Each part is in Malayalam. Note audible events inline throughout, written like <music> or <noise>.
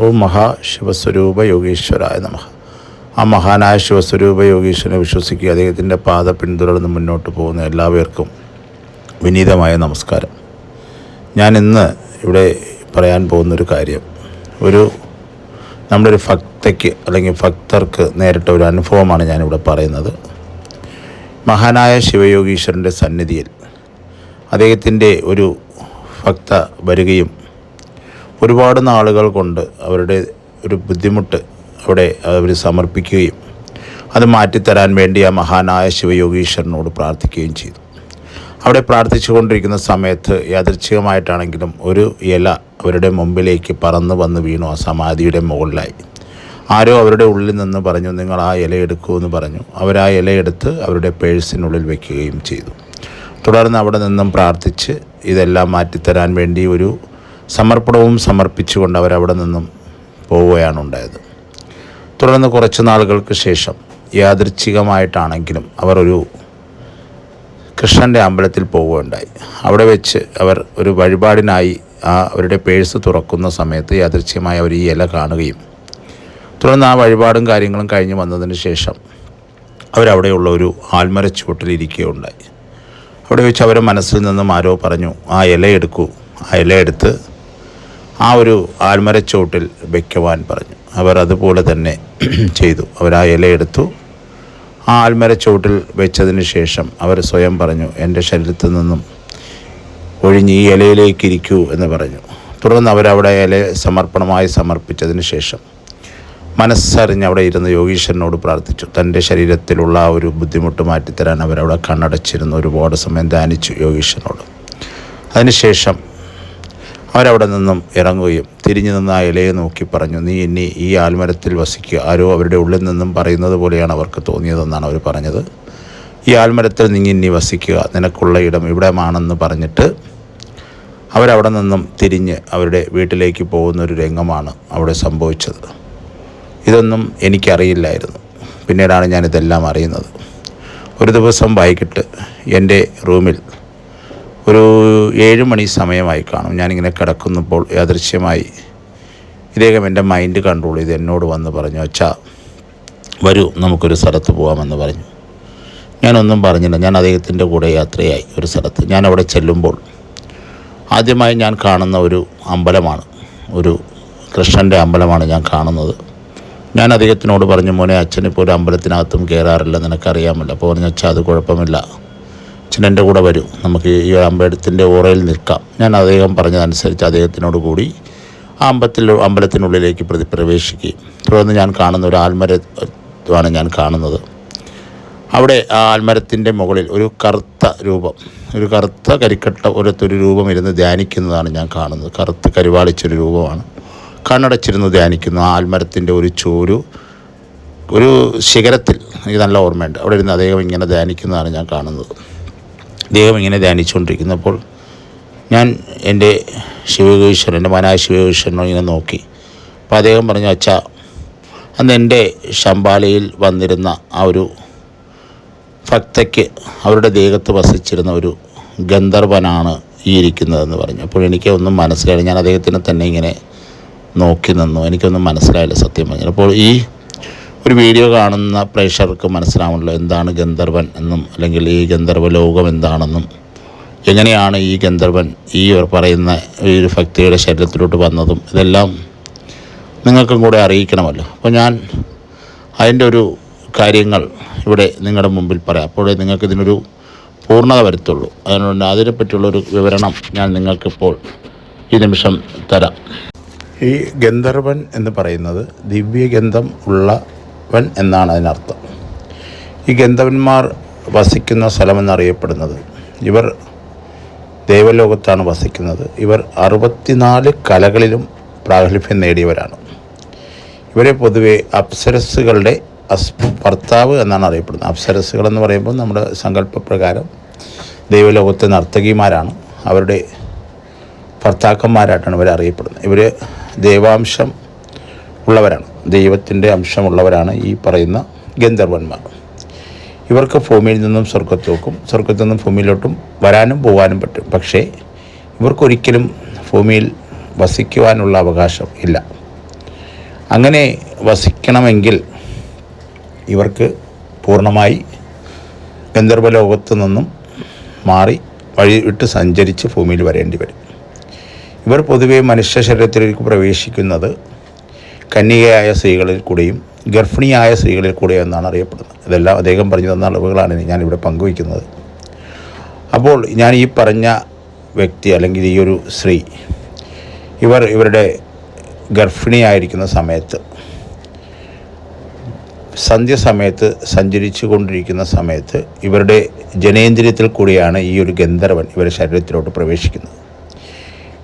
ഓം മഹാശിവസ്വരൂപ യോഗീശ്വരായ നമ. ആ മഹാനായ ശിവസ്വരൂപ യോഗീശ്വരനെ വിശ്വസിക്കുക അദ്ദേഹത്തിന്റെ പാത പിന്തുടർന്ന് മുന്നോട്ട് പോകുന്ന എല്ലാവർക്കും വിനീതമായ നമസ്കാരം. ഞാൻ ഇന്ന് ഇവിടെ പറയാൻ പോകുന്നൊരു കാര്യം. ഒരു നമ്മുടെ ഒരു ഭക്തയ്ക്ക് അല്ലെങ്കിൽ ഭക്തർക്ക് നേരിട്ട ഒരു അനുഭവമാണ് ഞാനിവിടെ പറയുന്നത്. മഹാനായ ശിവയോഗീശ്വരന്റെ സന്നിധിയിൽ അദ്ദേഹത്തിന്റെ ഒരു ഭക്ത വരികയും ഒരുപാട് നാളുകൾ കൊണ്ട് അവരുടെ ഒരു ബുദ്ധിമുട്ട് അവിടെ അവർ സമർപ്പിക്കുകയും അത് മാറ്റിത്തരാൻ വേണ്ടി ആ മഹാനായ ശിവയോഗീശ്വരനോട് പ്രാർത്ഥിക്കുകയും ചെയ്തു. അവിടെ പ്രാർത്ഥിച്ചു കൊണ്ടിരിക്കുന്ന സമയത്ത് യാദൃച്ഛികമായിട്ടാണെങ്കിലും ഒരു ഇല അവരുടെ മുമ്പിലേക്ക് പറന്ന് വന്ന് വീണു ആ സമാധിയുടെ മുകളിലായി. ആരോ അവരുടെ ഉള്ളിൽ നിന്ന് പറഞ്ഞു നിങ്ങൾ ആ ഇല എടുക്കൂ എന്ന് പറഞ്ഞു. അവർ ആ ഇല എടുത്ത് അവരുടെ പേഴ്സിനുള്ളിൽ വെക്കുകയും ചെയ്തു. തുടർന്ന് അവിടെ നിന്നും പ്രാർത്ഥിച്ച് ഇതെല്ലാം മാറ്റിത്തരാൻ വേണ്ടി ഒരു സമർപ്പണവും സമർപ്പിച്ചുകൊണ്ട് അവരവിടെ നിന്നും പോവുകയാണ് ഉണ്ടായത് തുടർന്ന് കുറച്ച് നാളുകൾക്ക് ശേഷം യാദൃച്ഛികമായിട്ടാണെങ്കിലും അവർ ഒരു കൃഷ്ണന്റെ അമ്പലത്തിൽ പോവുകയുണ്ടായി. അവിടെ വെച്ച് അവർ ഒരു വഴിപാടിനായി ആ അവരുടെ പേഴ്സ് തുറക്കുന്ന സമയത്ത് യാദൃച്ഛികമായി അവർ ഈ ഇല കാണുകയും തുടർന്ന് ആ വഴിപാടും കാര്യങ്ങളും കഴിഞ്ഞ് വന്നതിന് ശേഷം അവരവിടെയുള്ള ഒരു ആൽമര ചുവട്ടിലിരിക്കുകയുണ്ടായി അവിടെ വെച്ച് അവരുടെ മനസ്സിൽ നിന്നും ആരോ പറഞ്ഞു ആ ഇല എടുക്കൂ ആ ഇല എടുത്ത് ആ ഒരു ആൽമരച്ചോട്ടിൽ വയ്ക്കുവാൻ പറഞ്ഞു. അവർ അതുപോലെ തന്നെ <clears throat> ചെയ്തു. അവർ ആ ഇലയെടുത്തു ആ ആൽമരച്ചോട്ടിൽ വെച്ചതിന് ശേഷം അവർ സ്വയം പറഞ്ഞു എന്റെ ശരീരത്തിൽ നിന്നും ഒഴിഞ്ഞ് ഈ ഇലയിലേക്ക് ഇരിക്കൂ എന്ന് പറഞ്ഞു. തുടർന്ന് അവരവിടെ ഇല സമർപ്പണമായി സമർപ്പിച്ചതിന് ശേഷം മനസ്സറിഞ്ഞ് അവിടെ ഇരുന്ന് യോഗീശ്വരനോട് പ്രാർത്ഥിച്ചു. തന്റെ ശരീരത്തിലുള്ള ആ ഒരു ബുദ്ധിമുട്ട് മാറ്റിത്തരാൻ അവരവിടെ കണ്ണടച്ചിരുന്ന് ഒരുപാട് സമയം ധ്യാനിച്ചു യോഗീശ്വരനോട്. അതിനുശേഷം അവരവിടെ നിന്നും ഇറങ്ങുകയും തിരിഞ്ഞു നിന്ന് ആ ഇലയെ നോക്കി പറഞ്ഞു നീ ഇനി ഈ ആൽമരത്തിൽ വസിക്കുക. ആരോ അവരുടെ ഉള്ളിൽ നിന്നും പറയുന്നത് പോലെയാണ് അവർക്ക് തോന്നിയതെന്നാണ് അവർ പറഞ്ഞത്. ഈ ആൽമരത്തിൽ നീ ഇനി വസിക്കുക നിനക്കുള്ള ഇടം ഇവിടെയാണെന്ന് പറഞ്ഞിട്ട് അവരവിടെ നിന്നും തിരിഞ്ഞ് അവരുടെ വീട്ടിലേക്ക് പോകുന്ന ഒരു രംഗമാണ് അവിടെ സംഭവിച്ചത്. ഇതൊന്നും എനിക്കറിയില്ലായിരുന്നു. പിന്നീടാണ് ഞാനിതെല്ലാം അറിയുന്നത്. ഒരു ദിവസം വൈകിട്ട് എന്റെ റൂമിൽ ഒരു ഏഴ് മണി സമയമായി കാണും. ഞാനിങ്ങനെ കിടക്കുന്നപ്പോൾ യാദൃശ്യമായി ഇദ്ദേഹം എന്റെ മൈൻഡ് കൺട്രോൾ ചെയ്ത് എന്നോട് വന്ന് പറഞ്ഞു അച്ഛാ വരൂ നമുക്കൊരു സ്ഥലത്ത് പോകാമെന്ന് പറഞ്ഞു. ഞാനൊന്നും പറഞ്ഞില്ല. ഞാൻ അദ്ദേഹത്തിന്റെ കൂടെ യാത്രയായി ഒരു സ്ഥലത്ത്. ഞാൻ അവിടെ ചെല്ലുമ്പോൾ ആദ്യമായി ഞാൻ കാണുന്ന ഒരു അമ്പലമാണ് ഒരു കൃഷ്ണന്റെ അമ്പലമാണ് ഞാൻ കാണുന്നത്. ഞാൻ അദ്ദേഹത്തിനോട് പറഞ്ഞു മോനെ അച്ഛനിപ്പോൾ ഒരു അമ്പലത്തിനകത്തും കയറാറില്ല നിനക്കറിയാമല്ലോ. അപ്പോൾ പറഞ്ഞു അച്ഛാ അത് കുഴപ്പമില്ല. അച്ഛൻ എന്റെ കൂടെ വരൂ. നമുക്ക് ഈ അമ്പലത്തിന്റെ ഓറയിൽ നിൽക്കാം. ഞാൻ അദ്ദേഹം പറഞ്ഞതനുസരിച്ച് അദ്ദേഹത്തിനോട് കൂടി ആ അമ്പലത്തിൽ അമ്പലത്തിനുള്ളിലേക്ക് പ്രതി പ്രവേശിക്കുകയും. തുടർന്ന് ഞാൻ കാണുന്ന ഒരു ആൽമരമാണ് ഞാൻ കാണുന്നത്. അവിടെ ആ ആൽമരത്തിന്റെ മുകളിൽ ഒരു കറുത്ത രൂപം ഒരു കറുത്ത കരിക്കട്ട ഒരത്തൊരു രൂപം ഇരുന്ന് ധ്യാനിക്കുന്നതാണ് ഞാൻ കാണുന്നത്. കറുത്ത് കരിവാളിച്ചൊരു രൂപമാണ്. കണ്ണടച്ചിരുന്ന് ധ്യാനിക്കുന്നു. ആ ആൽമരത്തിന്റെ ഒരു ചോരു ഒരു ശിഖരത്തിൽ എനിക്ക് നല്ല ഓർമ്മയുണ്ട്. അവിടെ ഇരുന്ന് അദ്ദേഹം ഇങ്ങനെ ധ്യാനിക്കുന്നതാണ് ഞാൻ കാണുന്നത്. അദ്ദേഹം ഇങ്ങനെ ധ്യാനിച്ചുകൊണ്ടിരിക്കുന്നപ്പോൾ ഞാൻ എന്റെ ശിവകീശ്വരൻ എന്റെ മനായ ശിവകീശ്വരനോ ഇങ്ങനെ നോക്കി. അപ്പോൾ അദ്ദേഹം പറഞ്ഞു അച്ഛ അന്ന് എന്റെ ശമ്പാലയിൽ വന്നിരുന്ന ആ ഒരു ഭക്തയ്ക്ക് അവരുടെ ദേഹത്ത് വസിച്ചിരുന്ന ഒരു ഗന്ധർവനാണ് ഈ ഇരിക്കുന്നതെന്ന് പറഞ്ഞു. അപ്പോൾ എനിക്ക് ഒന്നും മനസ്സിലായില്ല. ഞാൻ അദ്ദേഹത്തിനെ തന്നെ ഇങ്ങനെ നോക്കി നിന്നു. എനിക്കൊന്നും മനസ്സിലായില്ല സത്യം പറഞ്ഞു അപ്പോൾ ഈ ഒരു വീഡിയോ കാണുന്ന പ്രേക്ഷകർക്ക് മനസ്സിലാവുമല്ലോ എന്താണ് ഗന്ധർവൻ എന്നും അല്ലെങ്കിൽ ഈ ഗന്ധർവ ലോകം എന്താണെന്നും. എങ്ങനെയാണ് ഈ ഗന്ധർവൻ ഈ പറയുന്ന ഈ ഒരു ഭക്തിയുടെ ശരീരത്തിലോട്ട് വന്നതും ഇതെല്ലാം നിങ്ങൾക്കും കൂടെ അറിയിക്കണമല്ലോ. അപ്പോൾ ഞാൻ അതിന്റെ ഒരു കാര്യങ്ങൾ ഇവിടെ നിങ്ങളുടെ മുമ്പിൽ പറയാം. അപ്പോഴേ നിങ്ങൾക്ക് ഇതിനൊരു പൂർണത വരുത്തുള്ളൂ. അതിനുണ്ട് അതിനെപ്പറ്റിയുള്ളൊരു വിവരണം ഞാൻ നിങ്ങൾക്കിപ്പോൾ ഈ നിമിഷം തരാം. ഈ ഗന്ധർവൻ എന്ന് പറയുന്നത് ദിവ്യഗന്ധം ഉള്ളവൻ എന്നാണ് അതിനർത്ഥം. ഈ ഗന്ധവന്മാർ വസിക്കുന്ന സ്ഥലമെന്നറിയപ്പെടുന്നത്. ഇവർ ദേവലോകത്താണ് വസിക്കുന്നത്. ഇവർ അറുപത്തിനാല് കലകളിലും പ്രാഗൽഭ്യം നേടിയവരാണ്. ഇവരെ പൊതുവെ അപ്സരസ്സുകളുടെ അസ് ഭർത്താവ് എന്നാണ് അറിയപ്പെടുന്നത്. അപ്സരസ്സുകൾ എന്ന് പറയുമ്പോൾ നമ്മുടെ സങ്കല്പപ്രകാരം ദൈവലോകത്തെ നർത്തകിമാരാണ്. അവരുടെ ഭർത്താക്കന്മാരായിട്ടാണ് ഇവർ അറിയപ്പെടുന്നത്. ഇവർ ദേവാംശം ഉള്ളവരാണ്. ദൈവത്തിന്റെ അംശമുള്ളവരാണ് ഈ പറയുന്ന ഗന്ധർവന്മാർ. ഇവർക്ക് ഭൂമിയിൽ നിന്നും സ്വർഗത്തോക്കും സ്വർഗത്തു നിന്നും ഭൂമിയിലോട്ടും വരാനും പോകാനും പറ്റും. പക്ഷേ ഇവർക്കൊരിക്കലും ഭൂമിയിൽ വസിക്കുവാനുള്ള അവകാശം ഇല്ല. അങ്ങനെ വസിക്കണമെങ്കിൽ ഇവർക്ക് പൂർണമായി ഗന്ധർവലോകത്തു നിന്നും മാറി വഴി വിട്ട് സഞ്ചരിച്ച് ഭൂമിയിൽ വരേണ്ടി വരും. ഇവർ പൊതുവെ മനുഷ്യ ശരീരത്തിലേക്ക് പ്രവേശിക്കുന്നത് കന്യകയായ സ്ത്രീകളിൽ കൂടെയും ഗർഭിണിയായ സ്ത്രീകളിൽ കൂടെയും എന്നാണ് അറിയപ്പെടുന്നത്. ഇതെല്ലാം അദ്ദേഹം പറഞ്ഞു തന്ന അറിവുകളാണ് ഞാനിവിടെ പങ്കുവയ്ക്കുന്നത്. അപ്പോൾ ഞാൻ ഈ പറഞ്ഞ വ്യക്തി അല്ലെങ്കിൽ ഈ ഒരു സ്ത്രീ ഇവർ ഇവരുടെ ഗർഭിണിയായിരിക്കുന്ന സമയത്ത് സന്ധ്യസമയത്ത് സഞ്ചരിച്ചു കൊണ്ടിരിക്കുന്ന സമയത്ത് ഇവരുടെ ജനേന്ദ്രിയത്തിൽ കൂടിയാണ് ഈ ഒരു ഗന്ധർവൻ ഇവരുടെ ശരീരത്തിലോട്ട് പ്രവേശിക്കുന്നത്.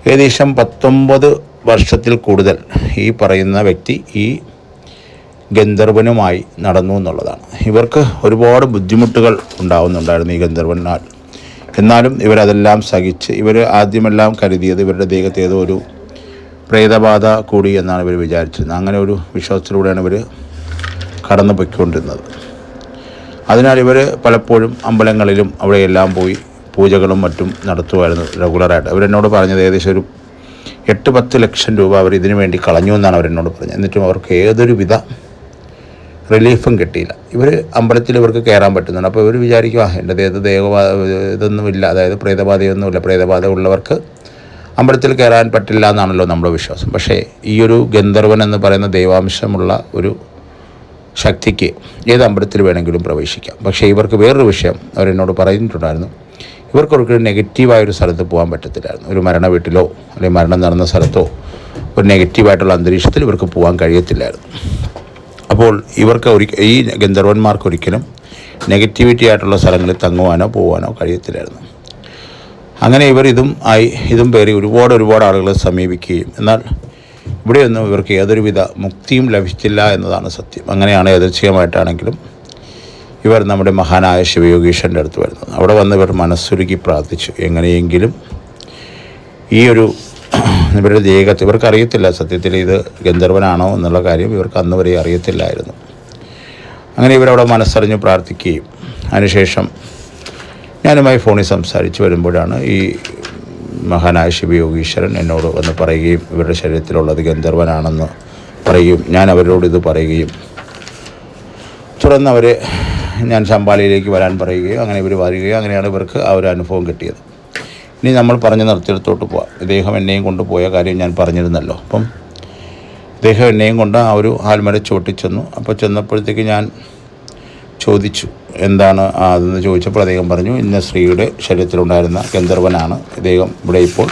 ഏകദേശം പത്തൊമ്പത് വർഷത്തിൽ കൂടുതൽ ഈ പറയുന്ന വ്യക്തി ഈ ഗന്ധർവനുമായി നടന്നു എന്നുള്ളതാണ്. ഇവർക്ക് ഒരുപാട് ബുദ്ധിമുട്ടുകൾ ഉണ്ടാവുന്നുണ്ടായിരുന്നു ഈ ഗന്ധർവനാൽ. എന്നാലും ഇവരതെല്ലാം സഹിച്ച് ഇവർ ആദ്യമെല്ലാം കരുതിയത് ഇവരുടെ ദേഹത്ത് ഏതോ ഒരു പ്രേതബാധ കൂടി എന്നാണ് ഇവർ വിചാരിച്ചിരുന്നത്. അങ്ങനെ ഒരു വിശ്വാസത്തിലൂടെയാണ് ഇവർ കടന്നു പൊയ്ക്കൊണ്ടിരുന്നത് അതിനാൽ ഇവർ പലപ്പോഴും അമ്പലങ്ങളിലും അവിടെയെല്ലാം പോയി പൂജകളും മറ്റും നടത്തുമായിരുന്നു റെഗുലറായിട്ട്. അവരെന്നോട് പറഞ്ഞത് ഏകദേശം ഒരു എട്ട് പത്ത് ലക്ഷം രൂപ അവർ ഇതിനു വേണ്ടി കളഞ്ഞു എന്നാണ് അവരെന്നോട് പറഞ്ഞത്. എന്നിട്ടും അവർക്ക് ഏതൊരു വിധ റിലീഫും കിട്ടിയില്ല. ഇവർ അമ്പലത്തിൽ ഇവർക്ക് കയറാൻ പറ്റുന്നുണ്ട്. അപ്പോൾ ഇവർ വിചാരിക്കുക ആ എന്റെ ഏത് ദേവബാധ ഇതൊന്നുമില്ല അതായത് പ്രേതബാധയൊന്നുമില്ല പ്രേതബാധ ഉള്ളവർക്ക് അമ്പലത്തിൽ കയറാൻ പറ്റില്ല എന്നാണല്ലോ നമ്മുടെ വിശ്വാസം. പക്ഷേ ഈ ഒരു ഗന്ധർവൻ എന്ന് പറയുന്ന ദൈവാംശമുള്ള ഒരു ശക്തിക്ക് ഏത് അമ്പലത്തിൽ വേണമെങ്കിലും പ്രവേശിക്കാം. പക്ഷേ ഇവർക്ക് വേറൊരു വിഷയം അവരെന്നോട് പറഞ്ഞിട്ടുണ്ടായിരുന്നു. ഇവർക്ക് ഒരിക്കലും നെഗറ്റീവായൊരു സ്ഥലത്ത് പോകാൻ പറ്റത്തില്ലായിരുന്നു. ഒരു മരണ വീട്ടിലോ അല്ലെങ്കിൽ മരണം നടന്ന സ്ഥലത്തോ ഒരു നെഗറ്റീവായിട്ടുള്ള അന്തരീക്ഷത്തിൽ ഇവർക്ക് പോകാൻ കഴിയത്തില്ലായിരുന്നു. അപ്പോൾ ഇവർക്ക് ഒരി ഈ ഗന്ധർവന്മാർക്ക് ഒരിക്കലും നെഗറ്റിവിറ്റി ആയിട്ടുള്ള സ്ഥലങ്ങളിൽ തങ്ങുവാനോ പോകാനോ കഴിയത്തില്ലായിരുന്നു. അങ്ങനെ ഇവർ ഇതും ആയി ഇതും പേറി ഒരുപാട് ഒരുപാട് ആളുകളെ സമീപിക്കുകയും എന്നാൽ ഇവിടെയൊന്നും ഇവർക്ക് യാതൊരുവിധ മുക്തിയും ലഭിച്ചില്ല എന്നതാണ് സത്യം. അങ്ങനെയാണ് യദർച്ഛികമായിട്ടാണെങ്കിലും ഇവർ നമ്മുടെ മഹാനായ ശിവയോഗീശ്വരന്റെ അടുത്ത് വരുന്നത് അവിടെ വന്ന് ഇവർ മനസ്സുരുക്കി പ്രാർത്ഥിച്ചു. എങ്ങനെയെങ്കിലും ഈ ഒരു <clears throat> ഇവരുടെ ദേഹത്ത് ഇവർക്ക് അറിയത്തില്ല സത്യത്തിൽ ഇത് ഗന്ധർവനാണോ എന്നുള്ള കാര്യം ഇവർക്ക് അന്ന് വരെ അറിയത്തില്ലായിരുന്നു. അങ്ങനെ ഇവരവിടെ മനസ്സറിഞ്ഞ് പ്രാർത്ഥിക്കുകയും അതിനുശേഷം ഞാനുമായി ഫോണിൽ സംസാരിച്ച് വരുമ്പോഴാണ് ഈ മഹാനായ ശിവയോഗീശ്വരൻ എന്നോട് വന്ന് പറയുകയും ഇവരുടെ ശരീരത്തിലുള്ളത് ഗന്ധർവനാണെന്ന് പറയുകയും ഞാൻ അവരോട് ഇത് പറയുകയും തുടർന്ന് അവർ ഞാൻ ശമ്പാലയിലേക്ക് വരാൻ പറയുകയും അങ്ങനെ ഇവർ വരികയും അങ്ങനെയാണ് ഇവർക്ക് ആ ഒരു അനുഭവം കിട്ടിയത്. ഇനി നമ്മൾ പറഞ്ഞ് നിർത്തിയെടുത്തോട്ട് പോവാം. ഇദ്ദേഹം എന്നെയും കൊണ്ട് പോയ കാര്യം ഞാൻ പറഞ്ഞിരുന്നല്ലോ. അപ്പം ഇദ്ദേഹം എന്നെയും കൊണ്ട് ആ ഒരു ആൽമര ചോട്ടിച്ചെന്നു അപ്പോൾ ചെന്നപ്പോഴത്തേക്ക് ഞാൻ ചോദിച്ചു എന്താണ് അതെന്ന് ചോദിച്ചപ്പോൾ അദ്ദേഹം പറഞ്ഞു ഇന്ന സ്ത്രീയുടെ ശരീരത്തിലുണ്ടായിരുന്ന ഗന്ധർവനാണ്. ഇദ്ദേഹം ഇവിടെ ഇപ്പോൾ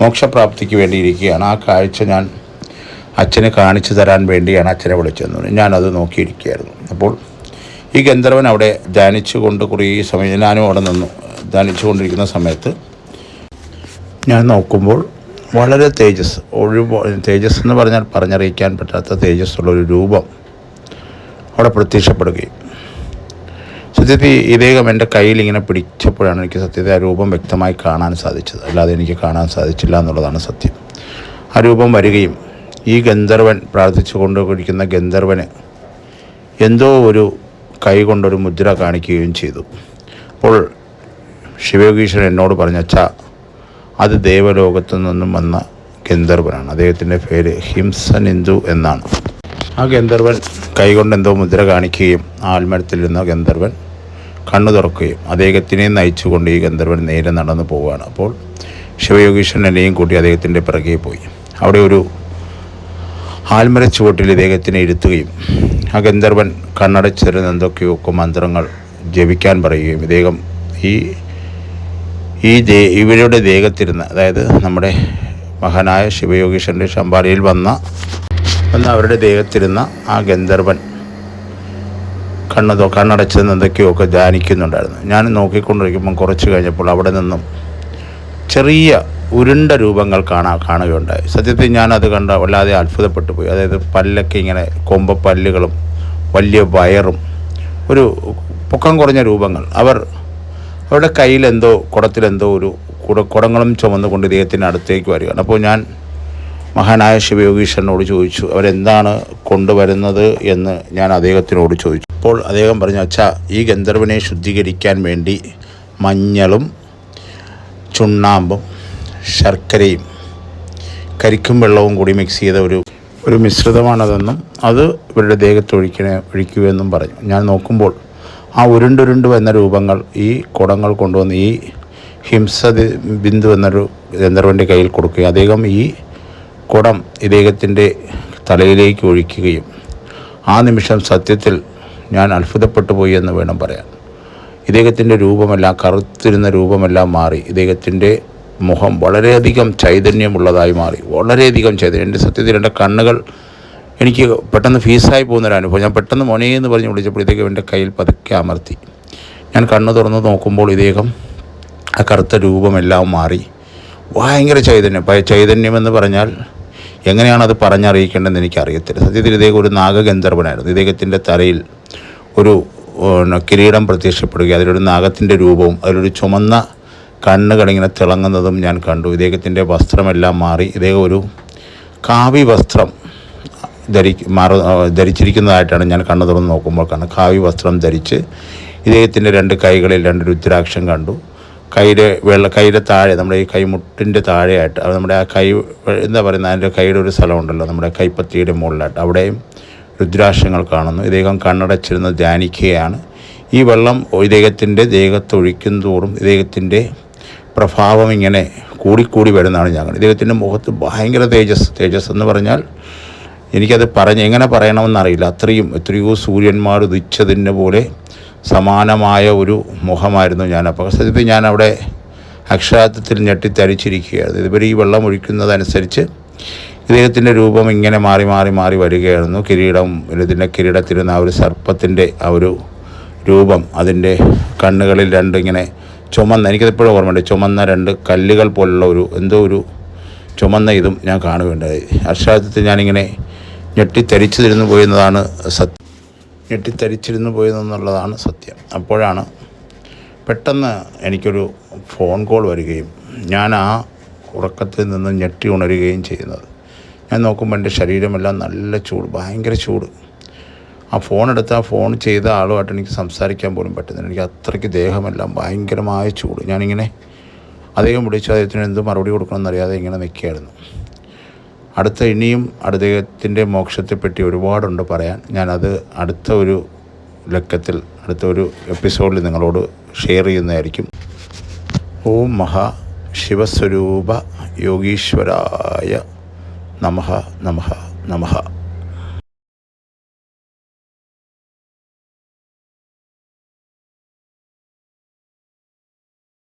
മോക്ഷപ്രാപ്തിക്ക് വേണ്ടി ഇരിക്കുകയാണ്. ആ കാഴ്ച ഞാൻ അച്ഛനെ കാണിച്ചു തരാൻ വേണ്ടിയാണ് അച്ഛനെ വിളിച്ചതെന്ന് ഞാനത് നോക്കിയിരിക്കുകയായിരുന്നു. അപ്പോൾ ഈ ഗന്ധർവൻ അവിടെ ധ്യാനിച്ചുകൊണ്ട് കുറേ സമയം ഞാനും അവിടെ നിന്നു ധ്യാനിച്ചുകൊണ്ടിരിക്കുന്ന സമയത്ത് ഞാൻ നോക്കുമ്പോൾ വളരെ തേജസ് ഒഴിവ് തേജസ് എന്ന് പറഞ്ഞാൽ പറഞ്ഞറിയിക്കാൻ പറ്റാത്ത തേജസ്സുള്ളൊരു രൂപം അവിടെ പ്രത്യക്ഷപ്പെടുകയും. സത്യത്തിൽ ഇദ്ദേഹം എന്റെ കയ്യിൽ ഇങ്ങനെ പിടിച്ചപ്പോഴാണ് എനിക്ക് സത്യത്തെ ആ രൂപം വ്യക്തമായി കാണാൻ സാധിച്ചത്. അല്ലാതെ എനിക്ക് കാണാൻ സാധിച്ചില്ല എന്നുള്ളതാണ് സത്യം. ആ രൂപം വരികയും ഈ ഗന്ധർവൻ പ്രാർത്ഥിച്ചു കൊണ്ടിരിക്കുന്ന ഗന്ധർവന് എന്തോ ഒരു കൈ കൊണ്ടൊരു മുദ്ര കാണിക്കുകയും ചെയ്തു. അപ്പോൾ ശിവയോഗീശ്വരൻ എന്നോട് പറഞ്ഞ അച്ഛാ അത് ദേവലോകത്തു നിന്നും വന്ന ഗന്ധർവനാണ്. അദ്ദേഹത്തിന്റെ പേര് ഹിംസനിന്ദു എന്നാണ്. ആ ഗന്ധർവൻ കൈകൊണ്ട് എന്തോ മുദ്ര കാണിക്കുകയും ആൽമരത്തിൽ നിന്ന് ഗന്ധർവൻ കണ്ണു തുറക്കുകയും അദ്ദേഹത്തിനെ നയിച്ചുകൊണ്ട് ഈ ഗന്ധർവൻ നേരെ നടന്നു പോവുകയാണ്. അപ്പോൾ ശിവയോഗീശ്വരൻ എന്നെയും കൂട്ടി അദ്ദേഹത്തിന്റെ പിറകെ പോയി. അവിടെ ഒരു ആൽമര ചുവട്ടിൽ ഇദ്ദേഹത്തിനെ ഇരുത്തുകയും ഗന്ധർവൻ കണ്ണടച്ചിരുന്ന് എന്തൊക്കെയൊക്കെ മന്ത്രങ്ങൾ ജപിക്കാൻ പറയുകയും ഇദ്ദേഹം ഈ ഈ ദേ ഇവരുടെ ദേഹത്തിരുന്ന് അതായത് നമ്മുടെ മഹാനായ ശിവയോഗീശ്വരന്റെ ശമ്പാലയിൽ വന്ന വന്ന അവരുടെ ദേഹത്തിരുന്ന ആ ഗന്ധർവൻ കണ്ണതോ കണ്ണടച്ച് എന്തൊക്കെയൊക്കെ ധ്യാനിക്കുന്നുണ്ടായിരുന്നു. ഞാൻ നോക്കിക്കൊണ്ടിരിക്കുമ്പം കുറച്ച് കഴിഞ്ഞപ്പോൾ അവിടെ നിന്നും ചെറിയ ഉരുണ്ട രൂപങ്ങൾ കാണാ കാണുകയുണ്ടായി. സത്യത്തിൽ ഞാനത് കണ്ട വല്ലാതെ അത്ഭുതപ്പെട്ടു പോയി. അതായത് പല്ലൊക്കെ ഇങ്ങനെ കൊമ്പ പല്ലുകളും വലിയ വയറും ഒരു പൊക്കം കുറഞ്ഞ രൂപങ്ങൾ. അവർ അവരുടെ കയ്യിലെന്തോ കുടത്തിലെന്തോ ഒരു കുട കുടങ്ങളും ചുമന്നുകൊണ്ട് ഇദ്ദേഹത്തിന്റെ അടുത്തേക്ക് വരികയാണ് അപ്പോൾ ഞാൻ മഹാനായ ശിവയോഗീശ്വരനോട് ചോദിച്ചു അവരെന്താണ് കൊണ്ടുവരുന്നത്? എന്ന് ഞാൻ അദ്ദേഹത്തിനോട് ചോദിച്ചു. അപ്പോൾ അദ്ദേഹം പറഞ്ഞു അച്ഛാ ഈ ഗന്ധർവനെ ശുദ്ധീകരിക്കാൻ വേണ്ടി മഞ്ഞളും ചുണ്ണാമ്പും ശർക്കരയും കരിക്കും വെള്ളവും കൂടി മിക്സ് ചെയ്ത ഒരു ഒരു മിശ്രിതമാണതെന്നും അത് ഇവരുടെ ദേഹത്ത് ഒഴിക്കണേ ഒഴിക്കുമെന്നും പറഞ്ഞു. ഞാൻ നോക്കുമ്പോൾ ആ ഉരുണ്ടുരുണ്ട് എന്ന രൂപങ്ങൾ ഈ കുടങ്ങൾ കൊണ്ടുവന്ന് ഈ ഹിംസ ബിന്ദു എന്നൊരു ഗന്ധർവന്റെ കയ്യിൽ കൊടുക്കുകയും അദ്ദേഹം ഈ കുടം ഇദ്ദേഹത്തിന്റെ തലയിലേക്ക് ഒഴിക്കുകയും ആ നിമിഷം സത്യത്തിൽ ഞാൻ അത്ഭുതപ്പെട്ടു പോയി എന്ന് വേണം പറയാൻ. ഇദ്ദേഹത്തിന്റെ രൂപമെല്ലാം കറുത്തിരുന്ന രൂപമെല്ലാം മാറി ഇദ്ദേഹത്തിന്റെ മുഖം വളരെയധികം ചൈതന്യമുള്ളതായി മാറി. വളരെയധികം ചൈതന്യം. എന്റെ സത്യത്തിൽ എന്റെ കണ്ണുകൾ എനിക്ക് പെട്ടെന്ന് ഫീസായി പോകുന്നൊരു അനുഭവം. ഞാൻ പെട്ടെന്ന് മോനെ എന്ന് പറഞ്ഞ് വിളിച്ചപ്പോഴത്തേക്കും എന്റെ കയ്യിൽ പതുക്കെ അമർത്തി. ഞാൻ കണ്ണ് തുറന്ന് നോക്കുമ്പോൾ ഇദ്ദേഹം ആ കറുത്ത രൂപമെല്ലാം മാറി. ഭയങ്കര ചൈതന്യം. ചൈതന്യമെന്ന് പറഞ്ഞാൽ എങ്ങനെയാണ് അത് പറഞ്ഞറിയിക്കേണ്ടതെന്ന് എനിക്കറിയത്തില്ല. സത്യത്തിൽ ഇദ്ദേഹം ഒരു നാഗഗന്ധർവനായിരുന്നു. ഇദ്ദേഹത്തിന്റെ തലയിൽ ഒരു കിരീടം പ്രത്യക്ഷപ്പെടുകയും അതിലൊരു നാഗത്തിന്റെ രൂപവും അതിലൊരു ചുമന്ന കണ്ണുകളിങ്ങനെ തിളങ്ങുന്നതും ഞാൻ കണ്ടു. ഇദ്ദേഹത്തിന്റെ വസ്ത്രമെല്ലാം മാറി. ഇദ്ദേഹം ഒരു കാവി വസ്ത്രം ധരി മാറ ധരിച്ചിരിക്കുന്നതായിട്ടാണ് ഞാൻ കണ്ണു തുറന്ന് നോക്കുമ്പോൾ കാണുന്നത്. കാവി വസ്ത്രം ധരിച്ച് ഇദ്ദേഹത്തിന്റെ രണ്ട് കൈകളിൽ രണ്ട് രുദ്രാക്ഷം കണ്ടു. കൈയുടെ വെള്ള കൈയുടെ താഴെ നമ്മുടെ ഈ കൈമുട്ടിന്റെ താഴെയായിട്ട് അത് നമ്മുടെ ആ കൈ എന്താ പറയുന്നത് അതിന്റെ കൈയുടെ ഒരു സ്ഥലമുണ്ടല്ലോ നമ്മുടെ കൈപ്പത്തിയുടെ മുകളിലായിട്ട്. അവിടെയും രുദ്രാക്ഷങ്ങൾ കാണുന്നു. ഇദ്ദേഹം കണ്ണടച്ചിരുന്ന് ധ്യാനിക്കുകയാണ്. ഈ വെള്ളം ഇദ്ദേഹത്തിന്റെ ദേഹത്തൊഴിക്കും തോറും ഇദ്ദേഹത്തിന്റെ പ്രഭാവം ഇങ്ങനെ കൂടിക്കൂടി വരുന്നതാണ് ഞാൻ കണ്ടത്. ഇദ്ദേഹത്തിന്റെ മുഖത്ത് ഭയങ്കര തേജസ് തേജസ് എന്ന് പറഞ്ഞാൽ എനിക്കത് പറഞ്ഞ് എങ്ങനെ പറയണമെന്നറിയില്ല. അത്രയും എത്രയോ സൂര്യന്മാർ ഉദിച്ചതിന്റെ പോലെ സമാനമായ ഒരു മുഖമായിരുന്നു ഞാൻ. അപ്പോൾ സത്യത്തിൽ ഞാൻ അവിടെ അക്ഷരാർത്ഥത്തിൽ ഞെട്ടിത്തരിച്ചിരിക്കുകയായിരുന്നു. ഇതുവരെ ഈ വെള്ളം ഒഴിക്കുന്നതനുസരിച്ച് ഇദ്ദേഹത്തിന്റെ രൂപം ഇങ്ങനെ മാറി മാറി മാറി വരികയായിരുന്നു. കിരീടം ഇതിന്റെ കിരീടത്തിരുന്ന ആ ഒരു സർപ്പത്തിന്റെ ആ ഒരു രൂപം അതിന്റെ കണ്ണുകളിൽ രണ്ടിങ്ങനെ ചുമന്ന എനിക്കതിപ്പോഴും ഓർമ്മയുണ്ട്. ചുമന്ന രണ്ട് കല്ലുകൾ പോലുള്ള ഒരു എന്തോ ഒരു ചുമന്ന ഇതും ഞാൻ കാണുകയുണ്ടായി. അക്ഷരാർത്ഥത്തിൽ ഞാനിങ്ങനെ ഞെട്ടിത്തരിച്ചിരുന്നു പോയെന്നതാണ് സത്യം ഞെട്ടിത്തരിച്ചിരുന്നു പോയെന്നുള്ളതാണ് സത്യം. അപ്പോഴാണ് പെട്ടെന്ന് എനിക്കൊരു ഫോൺ കോൾ വരികയും ഞാൻ ആ ഉറക്കത്തിൽ നിന്ന് ഞെട്ടി ഉണരുകയും ചെയ്യുന്നത്. ഞാൻ നോക്കുമ്പോൾ എന്റെ ശരീരമെല്ലാം നല്ല ചൂട് ഭയങ്കര ചൂട്. ആ ഫോൺ എടുത്ത് ആ ഫോൺ ചെയ്ത ആളുമായിട്ട് എനിക്ക് സംസാരിക്കാൻ പോലും പറ്റുന്നില്ല. എനിക്ക് അത്രയ്ക്ക് ദേഹമെല്ലാം ഭയങ്കരമായ ചൂട്. ഞാനിങ്ങനെ അദ്ദേഹം വിളിച്ചു അദ്ദേഹത്തിന് എന്ത് മറുപടി കൊടുക്കണമെന്നറിയാതെ ഇങ്ങനെ നിൽക്കുകയായിരുന്നു. അടുത്ത ഇനിയും അദ്ദേഹത്തിന്റെ മോക്ഷത്തെപ്പറ്റി ഒരുപാടുണ്ട് പറയാൻ. ഞാനത് അടുത്ത ഒരു ലക്കത്തിൽ അടുത്ത ഒരു എപ്പിസോഡിൽ നിങ്ങളോട് ഷെയർ ചെയ്യുന്നതായിരിക്കും. ഓം മഹാ ശിവസ്വരൂപ യോഗീശ്വരായ നമഹ നമഹ നമഃ